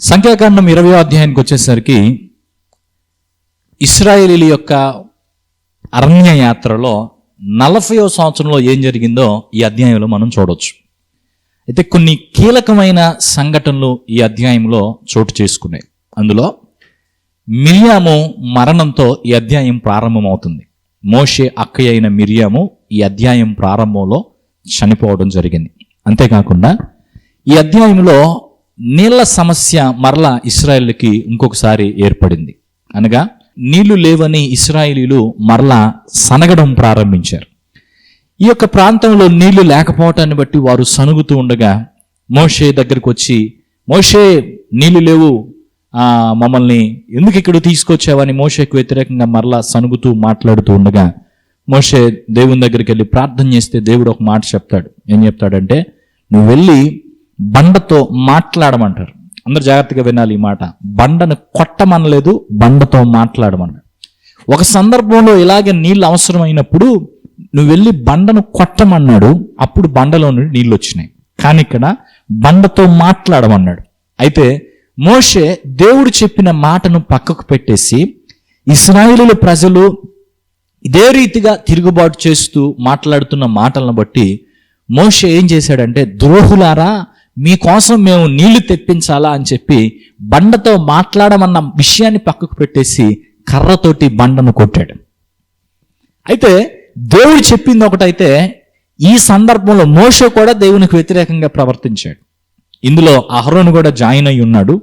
సంఖ్యాకాండం ఇరవై అధ్యాయానికి వచ్చేసరికి ఇస్రాయేలీల యొక్క అరణ్య యాత్రలో నలభయో సంవత్సరంలో ఏం జరిగిందో ఈ అధ్యాయంలో మనం చూడవచ్చు అయితే కొన్ని కీలకమైన సంఘటనలు ఈ అధ్యాయంలో చోటు చేసుకున్నాయి. అందులో మిరియాము మరణంతో ఈ అధ్యాయం ప్రారంభమవుతుంది. మోషే అక్కయ్య అయిన మిరియాము ఈ అధ్యాయం ప్రారంభంలో చనిపోవడం జరిగింది. అంతేకాకుండా ఈ అధ్యాయంలో నీళ్ళ సమస్య మరలా ఇస్రాయేల్కి ఇంకొకసారి ఏర్పడింది. అనగా నీళ్ళు లేవని ఇస్రాయేలీలు మరలా సనగడం ప్రారంభించారు. ఈ యొక్క ప్రాంతంలో నీళ్ళు లేకపోవటాన్ని బట్టి వారు సనుగుతూ ఉండగా మోషే దగ్గరికి వచ్చి మోషే నీళ్ళు లేవు. మమ్మల్ని ఎందుకు ఇక్కడ తీసుకొచ్చావని మోషేకు వ్యతిరేకంగా మరలా సనుగుతూ మాట్లాడుతూ ఉండగా మోషే దేవుని దగ్గరికి వెళ్ళి ప్రార్థన చేస్తే దేవుడు ఒక మాట చెప్తాడు. ఏం చెప్తాడంటే నువ్వు వెళ్ళి బండతో మాట్లాడమంటారు. అందరు జాగ్రత్తగా వినాలి ఈ మాట. బండను కొట్టమనలేదు బండతో మాట్లాడమన్నాడు ఒక సందర్భంలో ఇలాగే నీళ్ళు అవసరమైనప్పుడు నువ్వు వెళ్ళి బండను కొట్టమన్నాడు అప్పుడు బండలో నుండి నీళ్ళు వచ్చినాయి. కానీ ఇక్కడ బండతో మాట్లాడమన్నాడు. అయితే మోషే దేవుడు చెప్పిన మాటను పక్కకు పెట్టేసి ఇస్రాయిలు ప్రజలు ఇదే రీతిగా తిరుగుబాటు చేస్తూ మాట్లాడుతున్న మాటలను బట్టి మోషే ఏం చేశాడంటే ద్రోహులారా మీకోసం మేము నీళ్ళు తెప్పించాలా అని చెప్పి బండతో మాట్లాడమన్న విషయాన్ని పక్కకు పెట్టేసి కర్రతోటి బండను కొట్టాడు. అయితే దేవుడు చెప్పింది ఒకటైతే ఈ సందర్భంలో మోష కూడా దేవునికి వ్యతిరేకంగా ప్రవర్తించాడు. ఇందులో అహరోను కూడా జాయిన్ అయి ఉన్నాడు.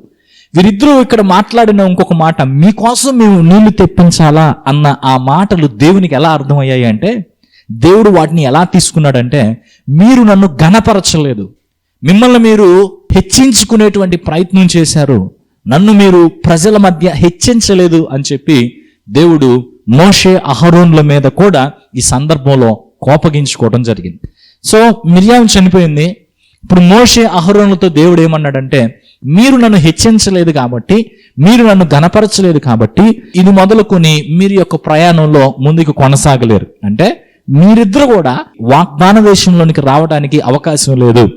వీరిద్దరూ ఇక్కడ మాట్లాడిన ఇంకొక మాట మీకోసం మేము నీళ్ళు తెప్పించాలా? అన్న ఆ మాటలు దేవునికి ఎలా అర్థమయ్యాయి అంటే దేవుడు వాటిని ఎలా తీసుకున్నాడంటే మీరు నన్ను ఘనపరచలేదు మిమ్మల్ని మీరు హెచ్చించుకునేటువంటి ప్రయత్నం చేశారు. నన్ను మీరు ప్రజల మధ్య హెచ్చించలేదు అని చెప్పి దేవుడు మోషే అహరోన్ల మీద కూడా ఈ సందర్భంలో కోపగించుకోవడం జరిగింది. సో మిర్యాం చనిపోయింది. ఇప్పుడు మోషే అహరోన్లతో దేవుడు ఏమన్నాడంటే మీరు నన్ను హెచ్చించలేదు కాబట్టి మీరు నన్ను గనపరచలేదు కాబట్టి ఇది మొదలుకొని మీరు యొక్క ప్రయాణంలో ముందుకు కొనసాగలేరు. అంటే మీరిద్దరు కూడా వాగ్దాన దేశంలోనికి రావడానికి అవకాశం లేదు.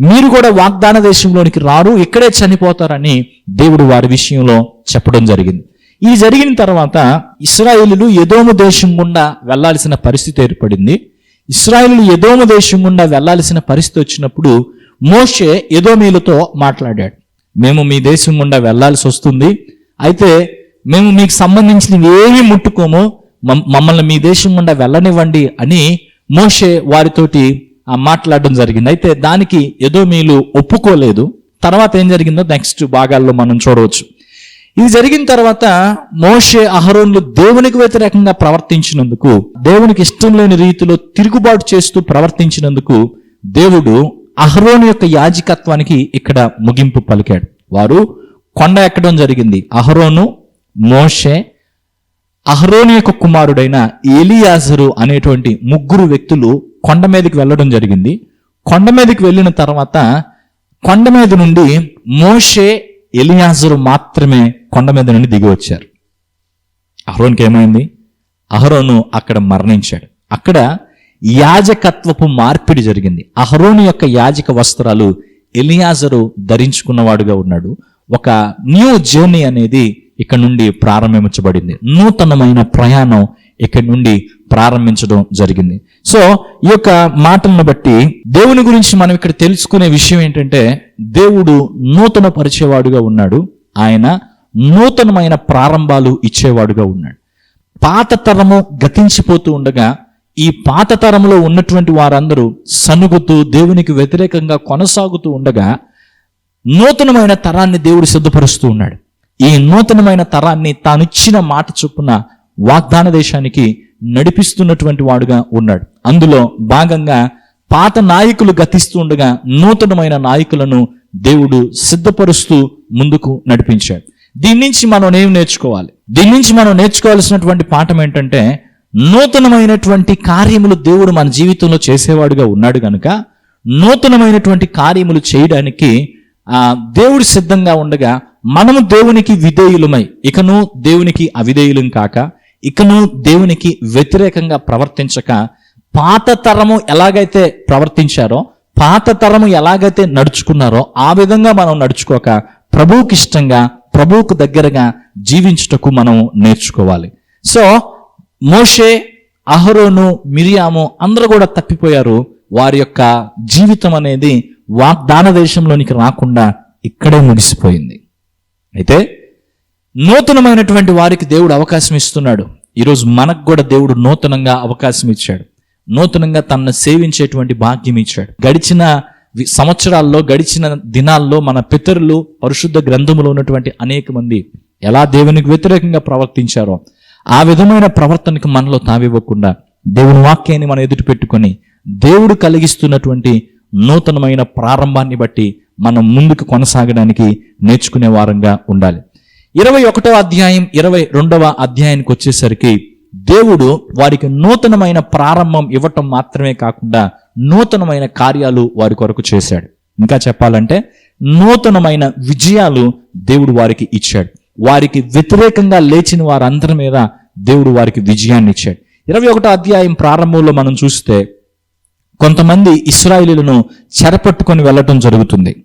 మీరు కూడా వాగ్దాన దేశంలోనికి రారు ఇక్కడే చనిపోతారని దేవుడు వారి విషయంలో చెప్పడం జరిగింది. ఇది జరిగిన తర్వాత ఇస్రాయిలు ఎదోము దేశం గుండా వెళ్ళాల్సిన పరిస్థితి ఏర్పడింది. ఇస్రాయిలు ఎదోము దేశం గుండా వెళ్ళాల్సిన పరిస్థితి వచ్చినప్పుడు మోషే ఎదోమీలతో మాట్లాడాడు. మేము మీ దేశం గుండా వెళ్ళాల్సి వస్తుంది. అయితే మేము మీకు సంబంధించినవి ఏమీ ముట్టుకోము. మమ్- మమ్మల్ని మీ దేశం గుండా వెళ్ళనివ్వండి అని మోషే వారితోటి మాట్లాడడం జరిగింది. అయితే దానికి ఏదో మీలు ఒప్పుకోలేదు. తర్వాత ఏం జరిగిందో నెక్స్ట్ భాగాల్లో మనం చూడవచ్చు. ఇది జరిగిన తర్వాత మోషే అహరోన్లు దేవునికి వ్యతిరేకంగా ప్రవర్తించినందుకు దేవునికి ఇష్టం లేని రీతిలో తిరుగుబాటు చేస్తూ ప్రవర్తించినందుకు దేవుడు అహరోన్ యొక్క యాజకత్వానికి ఇక్కడ ముగింపు పలికాడు. వారు కొండ ఎక్కడం జరిగింది. అహరోను మోషే అహరోన్ యొక్క కుమారుడైన ఎలియాజరు అనేటువంటి ముగ్గురు వ్యక్తులు కొండ మీదకి వెళ్ళడం జరిగింది. కొండ మీదకి వెళ్ళిన తర్వాత కొండ మీద నుండి మోషే ఎలియాజరు మాత్రమే కొండ మీద నుండి దిగి వచ్చారు. అహరోన్కి ఏమైంది? అహరోను అక్కడ మరణించాడు. అక్కడ యాజకత్వపు మార్పిడి జరిగింది. అహరోను యొక్క యాజక వస్త్రాలు ఎలియాజరు ధరించుకున్నవాడుగా ఉన్నాడు. ఒక న్యూ జర్నీ అనేది ఇక్కడ నుండి ప్రారంభించబడింది. నూతనమైన ప్రయాణం ఇక్కడి నుండి ప్రారంభించడం జరిగింది. సో ఈ యొక్క మాటలను బట్టి దేవుని గురించి మనం ఇక్కడ తెలుసుకునే విషయం ఏంటంటే దేవుడు నూతన పరిచేవాడుగా ఉన్నాడు. ఆయన నూతనమైన ప్రారంభాలు ఇచ్చేవాడుగా ఉన్నాడు. పాత తరము గతించిపోతూ ఉండగా ఈ పాత తరంలో ఉన్నటువంటి వారందరూ సనుగుతూ దేవునికి వ్యతిరేకంగా కొనసాగుతూ ఉండగా నూతనమైన తరాన్ని దేవుడు సిద్ధపరుస్తూ ఉన్నాడు. ఈ నూతనమైన తరాన్ని తానిచ్చిన మాట చొప్పున వాగ్దాన దేశానికి నడిపిస్తున్నటువంటి వాడుగా ఉన్నాడు. అందులో భాగంగా పాత నాయకులు గతిస్తుండగా నూతనమైన నాయకులను దేవుడు సిద్ధపరుస్తూ ముందుకు నడిపించాడు. దీని నుంచి మనం ఏం నేర్చుకోవాలి? దీని నుంచి మనం నేర్చుకోవాల్సినటువంటి పాఠం ఏంటంటే నూతనమైనటువంటి కార్యములు దేవుడు మన జీవితంలో చేసేవాడుగా ఉన్నాడు గనుక నూతనమైనటువంటి కార్యములు చేయడానికి ఆ దేవుడు సిద్ధంగా ఉండగా మనము దేవునికి విధేయులమై ఇకను దేవునికి అవిధేయులం కాక ఇకను దేవునికి వ్యతిరేకంగా ప్రవర్తించక పాత తరము ఎలాగైతే ప్రవర్తించారో పాత తరము ఎలాగైతే నడుచుకున్నారో ఆ విధంగా మనం నడుచుకోక ప్రభువుకి ఇష్టంగా ప్రభువుకు దగ్గరగా జీవించుటకు మనం నేర్చుకోవాలి. సో మోషే అహరోను మిరియాము అందరూ కూడా తప్పిపోయారు. వారి యొక్క జీవితం అనేది వాగ్దాన దేశంలోనికి రాకుండా ఇక్కడే ముగిసిపోయింది. అయితే నూతనమైనటువంటి వారికి దేవుడు అవకాశం ఇస్తున్నాడు. ఈరోజు మనకు కూడా దేవుడు నూతనంగా అవకాశం ఇచ్చాడు. నూతనంగా తనను సేవించేటువంటి భాగ్యం ఇచ్చాడు. గడిచిన సంవత్సరాల్లో గడిచిన దినాల్లో మన పితరులు పరిశుద్ధ గ్రంథములో ఉన్నటువంటి అనేక మంది ఎలా దేవునికి వ్యతిరేకంగా ప్రవర్తించారో ఆ విధమైన ప్రవర్తనకు మనలో తావివ్వకుండా దేవుని వాక్యాన్ని మనం ఎదుటి పెట్టుకొని దేవుడు కలిగిస్తున్నటువంటి నూతనమైన ప్రారంభాన్ని బట్టి మనం ముందుకు కొనసాగడానికి నేర్చుకునే వారంగా ఉండాలి. ఇరవై ఒకటో అధ్యాయం ఇరవై రెండవ అధ్యాయానికి వచ్చేసరికి దేవుడు వారికి నూతనమైన ప్రారంభం ఇవ్వటం మాత్రమే కాకుండా నూతనమైన కార్యాలు వారి కొరకు చేశాడు. ఇంకా చెప్పాలంటే నూతనమైన విజయాలు దేవుడు వారికి ఇచ్చాడు. వారికి వ్యతిరేకంగా లేచిన వారందరి మీద దేవుడు వారికి విజయాన్ని ఇచ్చాడు. ఇరవై ఒకటో అధ్యాయం ప్రారంభంలో మనం చూస్తే కొంతమంది ఇస్రాయిలీలను చెరపట్టుకొని వెళ్ళటం జరుగుతుంది.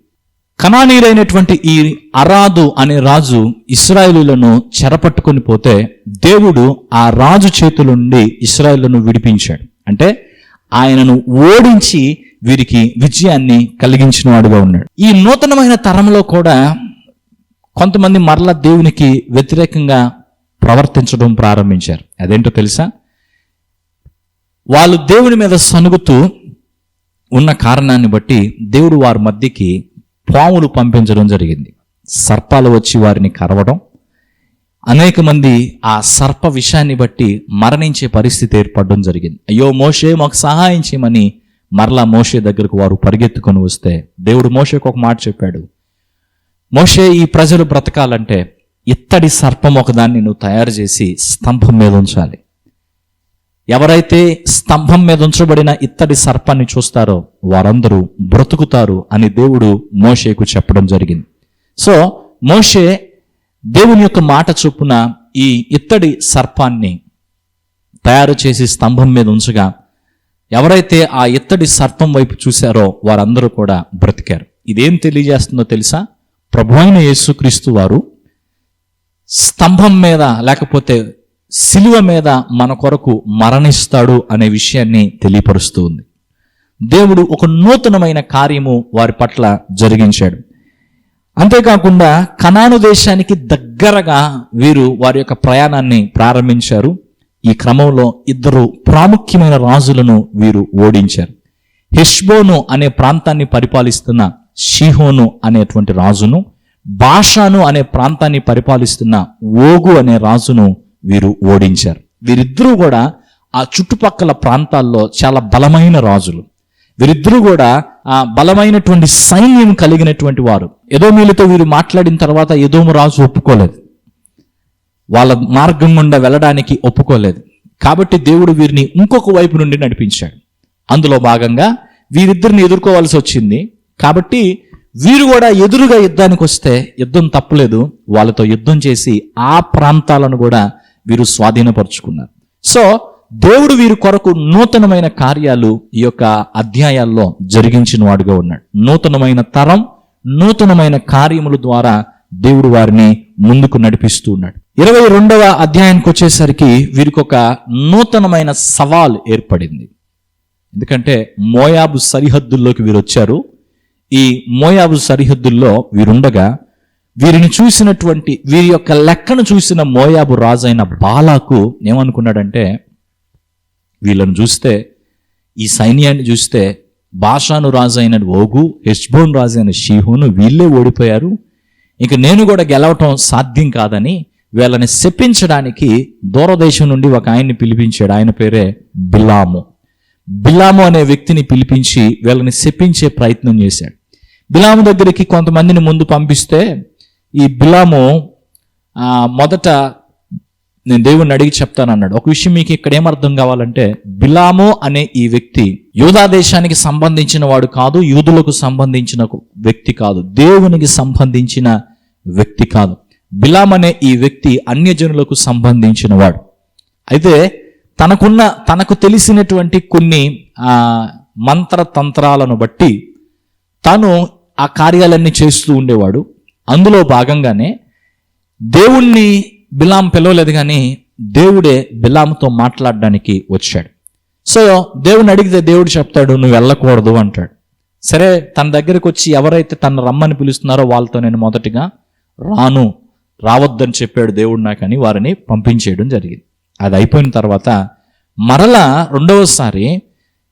కణానీరైనటువంటి ఈ అరాదు అనే రాజు ఇస్రాయేలులను చెరపట్టుకొని పోతే దేవుడు ఆ రాజు చేతుల నుండి ఇస్రాయేలును విడిపించాడు. అంటే ఆయనను ఓడించి వీరికి విజయాన్ని కలిగించిన వాడుగా ఉన్నాడు. ఈ నూతనమైన తరంలో కూడా కొంతమంది మరల దేవునికి వ్యతిరేకంగా ప్రవర్తించడం ప్రారంభించారు. అదేంటో తెలుసా? వాళ్ళు దేవుని మీద సనుగుతూ ఉన్న కారణాన్ని బట్టి దేవుడు వారి మధ్యకి పాములు పంపించడం జరిగింది. సర్పాలు వచ్చి వారిని కరవడం. అనేక మంది ఆ సర్ప విషయాన్ని బట్టి మరణించే పరిస్థితి ఏర్పడడం జరిగింది. అయ్యో మోషే మాకు సహాయం చేయమని మరలా మోషే దగ్గరకు వారు పరిగెత్తుకొని వస్తే దేవుడు మోషేకు ఒక మాట చెప్పాడు. మోషే ఈ ప్రజలు బ్రతకాలంటే ఇత్తడి సర్పం ఒకదాన్ని నువ్వు తయారు చేసి స్తంభం మీద ఉంచాలి. ఎవరైతే స్తంభం మీద ఉంచబడిన ఇత్తడి సర్పాన్ని చూస్తారో వారందరూ బ్రతుకుతారు అని దేవుడు మోషేకు చెప్పడం జరిగింది. సో మోషే దేవుని యొక్క మాట చొప్పున ఈ ఇత్తడి సర్పాన్ని తయారు చేసి స్తంభం మీద ఉంచగా ఎవరైతే ఆ ఇత్తడి సర్పం వైపు చూశారో వారందరూ కూడా బ్రతికారు. ఇదేం తెలియజేస్తుందో తెలుసా? ప్రభు అయిన యేసుక్రీస్తు వారు స్తంభం మీద లేకపోతే శిలువ మీద మన కొరకు మరణిస్తాడు అనే విషయాన్ని తెలియపరుస్తూ ఉంది. దేవుడు ఒక నూతనమైన కార్యము వారి పట్ల జరిగించాడు. అంతేకాకుండా కనాను దేశానికి దగ్గరగా వీరు వారి యొక్క ప్రయాణాన్ని ప్రారంభించారు. ఈ క్రమంలో ఇద్దరు ప్రాముఖ్యమైన రాజులను వీరు ఓడించారు. హెష్బోను అనే ప్రాంతాన్ని పరిపాలిస్తున్న షిహోను అనేటువంటి రాజును బాషాను అనే ప్రాంతాన్ని పరిపాలిస్తున్న ఓగు అనే రాజును వీరు ఓడించారు. వీరిద్దరూ కూడా ఆ చుట్టుపక్కల ప్రాంతాల్లో చాలా బలమైన రాజులు. వీరిద్దరూ కూడా ఆ బలమైనటువంటి సైన్యం కలిగినటువంటి వారు. ఎదోమీలతో వీరు మాట్లాడిన తర్వాత ఎదోము రాజు ఒప్పుకోలేదు. వాళ్ళ మార్గం గుండా వెళ్ళడానికి ఒప్పుకోలేదు. కాబట్టి దేవుడు వీరిని ఇంకొక వైపు నుండి నడిపించాడు. అందులో భాగంగా వీరిద్దరిని ఎదుర్కోవాల్సి వచ్చింది. కాబట్టి వీరు కూడా ఎదురుగా యుద్ధానికి వస్తే యుద్ధం తప్పలేదు. వాళ్ళతో యుద్ధం చేసి ఆ ప్రాంతాలను కూడా వీరు స్వాధీనపరుచుకున్నారు. సో దేవుడు వీరి కొరకు నూతనమైన కార్యాలు ఈ యొక్క అధ్యాయాల్లో జరిగించిన వాడుగా ఉన్నాడు. నూతనమైన తరం నూతనమైన కార్యముల ద్వారా దేవుడు వారిని ముందుకు నడిపిస్తూ ఉన్నాడు. ఇరవై రెండవ అధ్యాయానికి వచ్చేసరికి వీరికి ఒక నూతనమైన సవాల్ ఏర్పడింది. ఎందుకంటే మోయాబు సరిహద్దుల్లోకి వీరు వచ్చారు. ఈ మోయాబు సరిహద్దుల్లో వీరుండగా వీరిని చూసినటువంటి వీరి యొక్క లెక్కను చూసిన మోయాబు రాజు అయిన బాలాకు ఏమనుకున్నాడంటే వీళ్ళను చూస్తే ఈ సైన్యాన్ని చూస్తే బాషాను రాజు అయిన ఓగు హెష్బోన్ రాజు అయిన షీహును వీళ్ళే ఓడిపోయారు. ఇక నేను కూడా గెలవటం సాధ్యం కాదని వీళ్ళని శపించడానికి దూరదేశం నుండి ఒక ఆయన్ని పిలిపించాడు. ఆయన పేరే బిలాము బిలాము అనే వ్యక్తిని పిలిపించి వీళ్ళని శపించే ప్రయత్నం చేశాడు. బిలాము దగ్గరికి కొంతమందిని ముందు పంపిస్తే ఈ బిలాము మొదట నేను దేవుణ్ణి అడిగి చెప్తాను అన్నాడు. ఒక విషయం మీకు ఇక్కడ ఏమర్థం కావాలంటే బిలాము అనే ఈ వ్యక్తి యూదా దేశానికి సంబంధించిన వాడు కాదు యూదులకు సంబంధించిన వ్యక్తి కాదు దేవునికి సంబంధించిన వ్యక్తి కాదు. బిలాం అనే ఈ వ్యక్తి అన్యజనులకు సంబంధించిన వాడు. అయితే తనకున్న తనకు తెలిసినటువంటి కొన్ని మంత్రతంత్రాలను మంత్ర తంత్రాలను బట్టి తను ఆ కార్యాలన్నీ చేస్తూ ఉండేవాడు. అందులో భాగంగానే దేవుణ్ణి బిలాం పిలవలేదు కానీ దేవుడే బిలాంతో మాట్లాడడానికి వచ్చాడు. సో దేవుని అడిగితే దేవుడు చెప్తాడు నువ్వు వెళ్ళకూడదు అంటాడు. సరే తన దగ్గరకు వచ్చి ఎవరైతే తన రమ్మని పిలుస్తున్నారో వాళ్ళతో నేను మొదటిగా రాను రావద్దని చెప్పాడు దేవుడు నాకని వారిని పంపించేయడం జరిగింది. అది అయిపోయిన తర్వాత మరలా రెండవసారి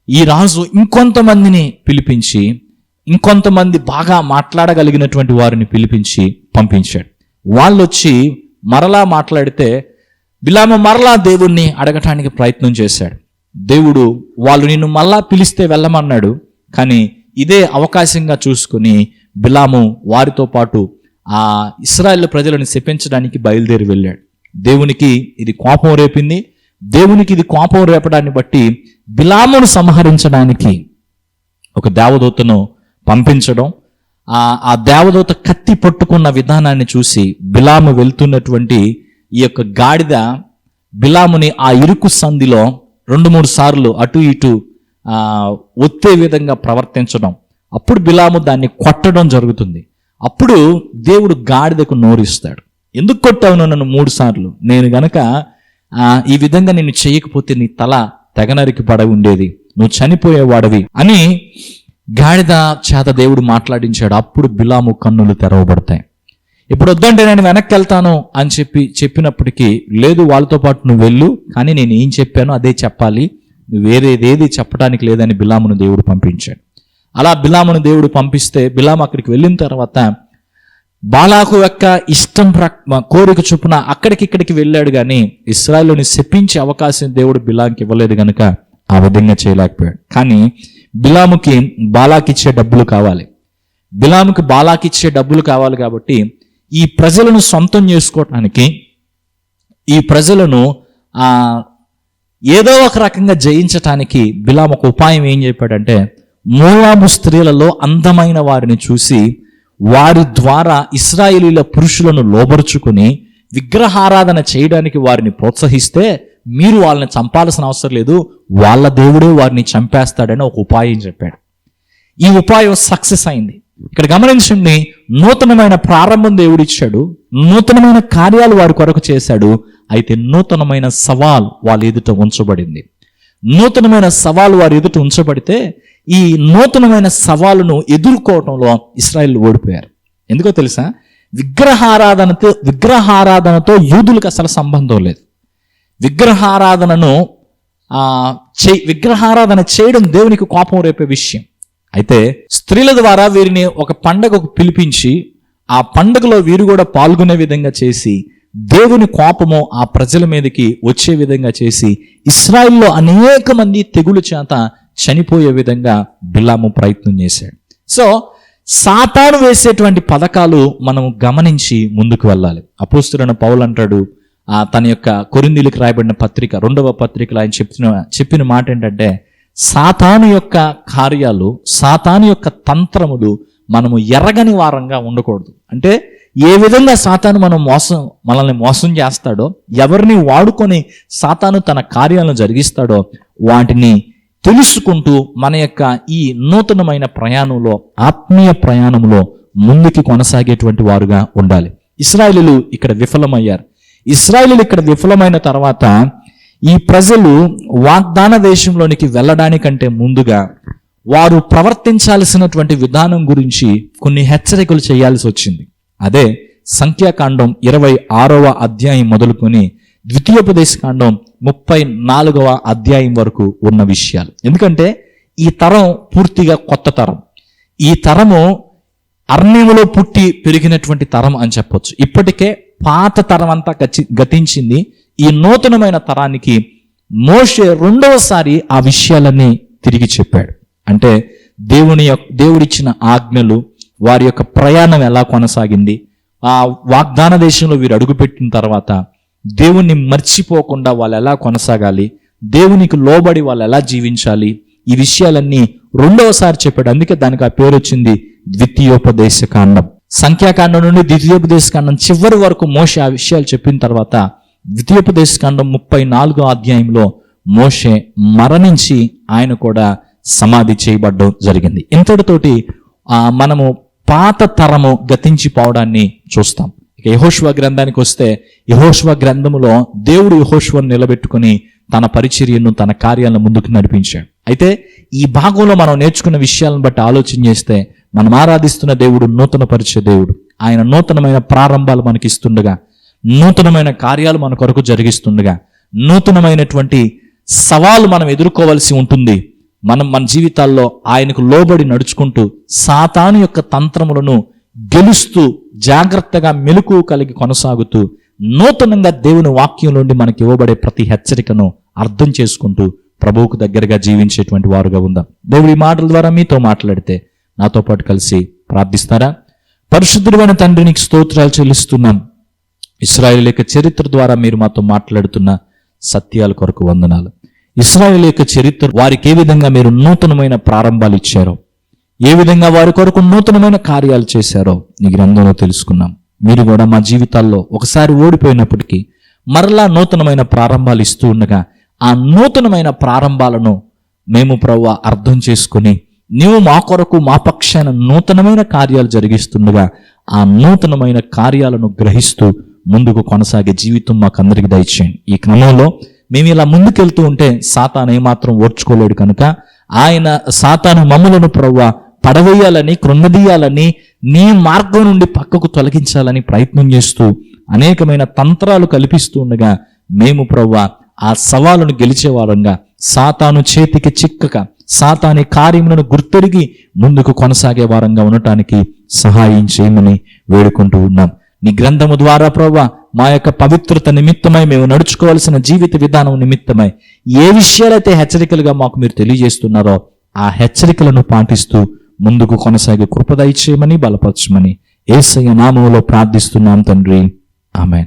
ఈ రాజు ఇంకొంతమందిని పిలిపించి ఇంకొంతమంది బాగా మాట్లాడగలిగినటువంటి వారిని పిలిపించి పంపించాడు. వాళ్ళు వచ్చి మరలా మాట్లాడితే బిలామ మరలా దేవుణ్ణి అడగటానికి ప్రయత్నం చేశాడు. దేవుడు వాళ్ళు నిన్ను మళ్ళా పిలిస్తే వెళ్ళమన్నాడు కానీ ఇదే అవకాశంగా చూసుకుని బిలాము వారితో పాటు ఆ ఇస్రాయేల్ ప్రజలను శపించడానికి బయలుదేరి వెళ్ళాడు. దేవునికి ఇది కోపం రేపింది. దేవునికి ఇది కోపం రేపడాన్ని బట్టి బిలామును సంహరించడానికి ఒక దేవదూతను పంపించడం ఆ దేవదూత కత్తి పట్టుకున్న విధానాన్ని చూసి బిలాము వెళ్తున్నటువంటి ఈ యొక్క గాడిద బిలాముని ఆ ఇరుకు సంధిలో రెండు మూడు సార్లు అటు ఇటు ఒత్తే విధంగా ప్రవర్తించడం. అప్పుడు బిలాము దాన్ని కొట్టడం జరుగుతుంది. అప్పుడు దేవుడు గాడిదకు నోరిస్తాడు. ఎందుకు కొట్టావు నన్ను మూడు సార్లు? నేను గనక ఈ విధంగా నేను చేయకపోతే నీ తల తెగనరికి పడ ఉండేది. నువ్వు చనిపోయేవాడవి అని గాడిద చేత దేవుడు మాట్లాడించాడు. అప్పుడు బిలాము కన్నులు తెరవబడతాయి. ఇప్పుడు వద్దంటే నేను వెనక్కి వెళ్తాను అని చెప్పి చెప్పినప్పటికీ లేదు వాళ్ళతో పాటు నువ్వు వెళ్ళు కానీ నేను ఏం చెప్పానో అదే చెప్పాలి. నువ్వు వేరేదేది చెప్పడానికి లేదని బిలామును దేవుడు పంపించాడు. అలా బిలామును దేవుడు పంపిస్తే బిలాము అక్కడికి వెళ్ళిన తర్వాత బాలాకు యొక్క ఇష్టం కోరిక చొప్పున అక్కడికిక్కడికి వెళ్ళాడు కానీ ఇస్రాయల్ని శపించే అవకాశం దేవుడు బిలాంకి ఇవ్వలేదు కనుక ఆ విధంగా చేయలేకపోయాడు. కానీ బిలాముకి బాలాకిచ్చే డబ్బులు కావాలి. బిలాముకి బాలాకిచ్చే డబ్బులు కావాలి కాబట్టి ఈ ప్రజలను సొంతం చేసుకోవటానికి ఈ ప్రజలను ఏదో ఒక రకంగా జయించటానికి బిలాం ఒక ఉపాయం ఏం చెప్పాడంటే మోయాబు స్త్రీలలో అందమైన వారిని చూసి వారి ద్వారా ఇస్రాయిలీల పురుషులను లోబరుచుకుని విగ్రహారాధన చేయడానికి వారిని ప్రోత్సహిస్తే మీరు వాళ్ళని చంపాల్సిన అవసరం లేదు వాళ్ళ దేవుడే వారిని చంపేస్తాడని ఒక ఉపాయం చెప్పాడు. ఈ ఉపాయం సక్సెస్ అయింది. ఇక్కడ గమనించండి నూతనమైన ప్రారంభం దేవుడు ఇచ్చాడు నూతనమైన కార్యాలు వారి కొరకు చేశాడు అయితే నూతనమైన సవాల్ వాళ్ళ ఎదుట ఉంచబడింది. నూతనమైన సవాల్ వారి ఎదుట ఉంచబడితే ఈ నూతనమైన సవాలును ఎదుర్కోవటంలో ఇస్రాయిల్ ఓడిపోయారు. ఎందుకో తెలుసా? విగ్రహారాధనతో విగ్రహారాధనతో యూదులకు అసలు సంబంధం లేదు. విగ్రహారాధనను చే విగ్రహారాధన చేయడం దేవునికి కోపం రేపే విషయం. అయితే స్త్రీల ద్వారా వీరిని ఒక పండగకు పిలిపించి ఆ పండగలో వీరు కూడా పాల్గొనే విధంగా చేసి దేవుని కోపము ఆ ప్రజల మీదకి వచ్చే విధంగా చేసి ఇస్రాయిల్లో అనేక మంది తెగులు చేత చనిపోయే విధంగా బిలాము ప్రయత్నం చేశాడు. సో సాతాను వేసేటువంటి పథకాలు మనం గమనించి ముందుకు వెళ్ళాలి. అపోస్తుడైన పౌలు అంటాడు తన యొక్క కొరిందీలకు రాయబడిన పత్రిక రెండవ పత్రికలో ఆయన చెప్పిన చెప్పిన మాట ఏంటంటే సాతాను యొక్క కార్యాలు సాతాను యొక్క తంత్రములు మనము ఎరగని వారంగా ఉండకూడదు. అంటే ఏ విధంగా సాతాను మనం మోసం మనల్ని మోసం చేస్తాడో ఎవరిని వాడుకొని సాతాను తన కార్యాలను జరిగిస్తాడో వాటిని తెలుసుకుంటూ మన యొక్క ఈ నూతనమైన ప్రయాణంలో ఆత్మీయ ప్రయాణంలో ముందుకి కొనసాగేటువంటి వారుగా ఉండాలి. ఇస్రాయేలీలు ఇక్కడ విఫలమయ్యారు. ఇస్రాయేలీలు ఇక్కడ విఫలమైన తర్వాత ఈ ప్రజలు వాగ్దాన దేశంలోనికి వెళ్ళడానికంటే ముందుగా వారు ప్రవర్తించాల్సినటువంటి విధానం గురించి కొన్ని హెచ్చరికలు చేయాల్సి వచ్చింది. అదే సంఖ్యాకాండం ఇరవై ఆరవ అధ్యాయం మొదలుకొని ద్వితీయోపదేశకాండం ముప్పై నాలుగవ అధ్యాయం వరకు ఉన్న విషయాలు. ఎందుకంటే ఈ తరం పూర్తిగా కొత్త తరం. ఈ తరము అరణ్యములో పుట్టి పెరిగినటువంటి తరం అని చెప్పొచ్చు. ఇప్పటికే పాత తరం అంతా గచి గతించింది. ఈ నూతనమైన తరానికి మోషే రెండవసారి ఆ విషయాలన్నీ తిరిగి చెప్పాడు. అంటే దేవుని యొక్క దేవుడిచ్చిన ఆజ్ఞలు వారి యొక్క ప్రయాణం ఎలా కొనసాగింది ఆ వాగ్దాన దేశంలో వీరు అడుగుపెట్టిన తర్వాత దేవుణ్ణి మర్చిపోకుండా వాళ్ళు ఎలా కొనసాగాలి దేవునికి లోబడి వాళ్ళు ఎలా జీవించాలి ఈ విషయాలన్నీ రెండవసారి చెప్పాడు. అందుకే దానికి ఆ పేరు వచ్చింది ద్వితీయోపదేశ కాండం సంఖ్యాకాండం నుండి ద్వితీయోపదేశకాండం చివరి వరకు మోషే ఆ విషయాలు చెప్పిన తర్వాత ద్వితీయోపదేశకాండం ముప్పై నాలుగో అధ్యాయంలో మోషే మరణించి ఆయన కూడా సమాధి చేయబడడం జరిగింది. ఇంతటితోటి మనము పాత తరము గతించిపోవడాన్ని చూస్తాం. ఇక యహోష్వ గ్రంథానికి వస్తే యహోష్వ గ్రంథములో దేవుడు యహోష్వను నిలబెట్టుకుని తన పరిచర్యను తన కార్యాలను ముందుకు నడిపించాడు. అయితే ఈ భాగంలో మనం నేర్చుకున్న విషయాలను బట్టి ఆలోచన చేస్తే మనం ఆరాధిస్తున్న దేవుడు నూతన పరిచయ దేవుడు. ఆయన నూతనమైన ప్రారంభాలు మనకి ఇస్తుండగా నూతనమైన కార్యాలు మన కొరకు జరిగిస్తుండగా నూతనమైనటువంటి సవాలు మనం ఎదుర్కోవాల్సి ఉంటుంది. మనం మన జీవితాల్లో ఆయనకు లోబడి నడుచుకుంటూ సాతాను యొక్క తంత్రములను గెలుస్తూ జాగ్రత్తగా మెలకు కలిగి కొనసాగుతూ నూతనంగా దేవుని వాక్యం నుండి మనకి ఇవ్వబడే ప్రతి హెచ్చరికను అర్థం చేసుకుంటూ ప్రభువుకు దగ్గరగా జీవించేటువంటి వారుగా ఉందాం. దేవుడి మాటల ద్వారా మీతో మాట్లాడితే నాతో పాటు కలిసి ప్రార్థిస్తారా? పరిశుద్ధుడైన తండ్రి నీకు స్తోత్రాలు చెల్లిస్తున్నాం. ఇస్రాయేల్ యొక్క చరిత్ర ద్వారా మీరు మాతో మాట్లాడుతున్న సత్యాల కొరకు వందనాలు. ఇస్రాయేల్ యొక్క చరిత్ర వారికి ఏ విధంగా మీరు నూతనమైన ప్రారంభాలు ఇచ్చారో ఏ విధంగా వారి కొరకు నూతనమైన కార్యాలు చేశారో నీ గ్రంథంలో తెలుసుకున్నాం. మీరు కూడా మా జీవితాల్లో ఒకసారి ఓడిపోయినప్పటికీ మరలా నూతనమైన ప్రారంభాలు ఇస్తూ ఉండగా ఆ నూతనమైన ప్రారంభాలను మేము ప్రవ్వ అర్థం చేసుకుని నీవు మా కొరకు మా పక్షాన నూతనమైన కార్యాలు జరిగిస్తుండగా ఆ నూతనమైన కార్యాలను గ్రహిస్తూ ముందుకు కొనసాగే జీవితం మాకు అందరికి దయచేయండి. ఈ క్రమంలో మేము ఇలా ముందుకెళ్తూ ఉంటే సాతాను ఏమాత్రం ఓర్చుకోలేడు కనుక ఆయన సాతాను మమ్ములను ప్రవ్వ పడవేయాలని కృంగదీయాలని నీ మార్గం నుండి పక్కకు తొలగించాలని ప్రయత్నం చేస్తూ అనేకమైన తంత్రాలు కల్పిస్తూ ఉండగా మేము ప్రవ్వ ఆ సవాలును గెలిచేవారంగా సాతాను చేతికి చిక్కక సాతాని కార్యములను గుర్తెరిగి ముందుకు కొనసాగే వారంగా ఉండటానికి సహాయం చేయమని వేడుకుంటూ ఉన్నాం. నీ గ్రంథము ద్వారా ప్రభావ మా యొక్క పవిత్రత నిమిత్తమై మేము నడుచుకోవాల్సిన జీవిత విధానం నిమిత్తమై ఏ విషయాలైతే హెచ్చరికలుగా మాకు మీరు తెలియజేస్తున్నారో ఆ హెచ్చరికలను పాటిస్తూ ముందుకు కొనసాగే కృపదయ చేయమని బలపరచమని ఏసయ్య నామంలో ప్రార్థిస్తున్నాం తండ్రి. ఆమెన్.